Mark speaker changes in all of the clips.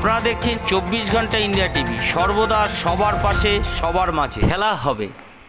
Speaker 1: আপনারা দেখছেন চব্বিশ ঘণ্টা ইন্ডিয়া টিভি। সর্বদা সবার পাশে, সবার মাঝে। খেলা হবে।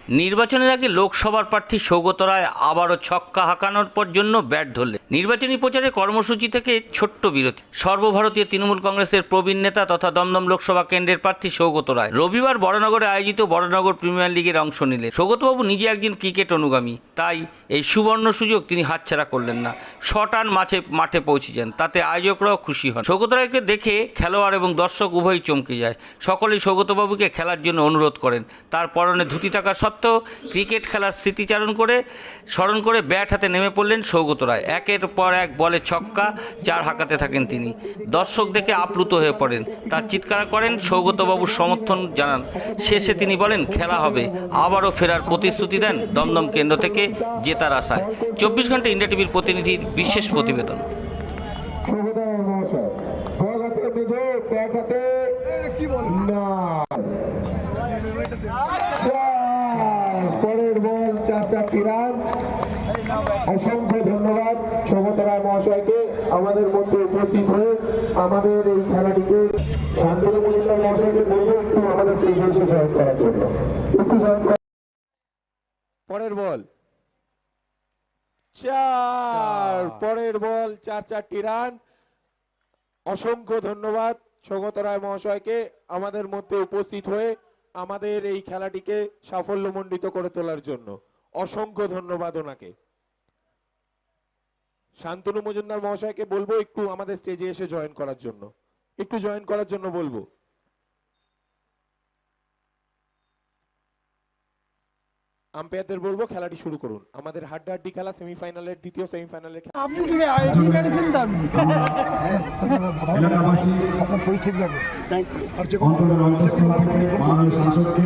Speaker 1: নির্বাচনের আগে লোকসভার প্রার্থী সৌগত রায় আবারও ছক্কা হাঁকানোর পর জন্য ব্যাট ধরলেন। নির্বাচনী প্রচারে কর্মসূচি থেকে ছোট্ট বিরতি। সর্বভারতীয় তৃণমূল কংগ্রেসের প্রবীণ নেতা তথা দমদম লোকসভা কেন্দ্রের প্রার্থী সৌগত রায়। রবিবার বড়নগরে আয়োজিত বড়নগর প্রিমিয়ার লিগের অংশ নিলেন। সৌগতবাবু নিজে একজন ক্রিকেট অনুগামী। তাই এই সুবর্ণ সুযোগ তিনি হাতছাড়া করলেন না। শটান মাঠে মাঠে পৌঁছে যান তাতে আয়োজকরাও খুশি হন। সৌগত রায়কে দেখে খেলোয়াড় এবং দর্শক উভয়ই চমকে যায়। সকলেই সৌগতবাবুকে খেলার জন্য অনুরোধ করেন। তার পরনে ধুতি থাকা সত্ত্বেও ক্রিকেট খেলার স্মৃতিচারণ করে, স্মরণ করে ব্যাট হাতে নেমে পড়লেন সৌগত রায় একের পর এক বলে ছক্কা, চার হাঁকাতে থাকেন তিনি। দর্শক দেখে আপ্লুত হয়ে পড়েন। তার চিৎকার করেন সৌগতবাবুর সমর্থন জানান। শেষে তিনি বলেন, খেলা হবে। আবারও ফেরার প্রতিশ্রুতি দেন দমদম কেন্দ্র থেকে জেতার আশায়। চব্বিশ ঘণ্টা ইন্ডিয়া টিভির প্রতিনিধির বিশেষ প্রতিবেদন।
Speaker 2: পরের বল। চার চারটি রান অসংখ্য ধন্যবাদ রায় মহাশয়কে আমাদের মধ্যে উপস্থিত হয়ে আমাদের এই খেলাটিকে শান্তনু মজুমদার মহাশয়কে বলব একটু আমাদের স্টেজে এসে জয়েন করার জন্য পরের বল চার। পরের বল চার চারটি রান। অসংখ্য ধন্যবাদ সৌগত রায় মহাশয়কে আমাদের মধ্যে উপস্থিত হয়ে আমাদের এই খেলাটিকে সাফল্যমণ্ডিত করে তোলার জন্য। অসংখ্য ধন্যবাদ ওনাকে। শান্তনু মজুমদার মহাশয়কে বলব একটু আমাদের স্টেজে এসে জয়েন করার জন্য। একটু জয়েন করার জন্য বলব। আম্পায়ারদের বলব খেলাটি শুরু করুন। আমাদের হাড্ডাহাড্ডি খেলা সেমিফাইনালের দ্বিতীয় সেমিফাইনালের খেলা।
Speaker 3: আপনি কি আইডি মেডিসিন দাম
Speaker 4: এলাকাবাসী অন্তরের অন্তঃস্থল থেকে মাননীয় সাংসদকে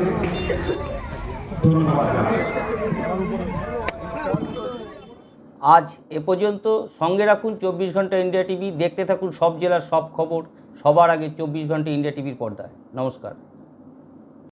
Speaker 4: ধন্যবাদ জানাচ্ছি।
Speaker 1: আজ এ পর্যন্ত সঙ্গে রাখুন চব্বিশ ঘণ্টা ইন্ডিয়া টিভি। দেখতে থাকুন সব জেলার সব খবর। সবার আগে চব্বিশ ঘণ্টা ইন্ডিয়া টিভির পর্দায়। নমস্কার।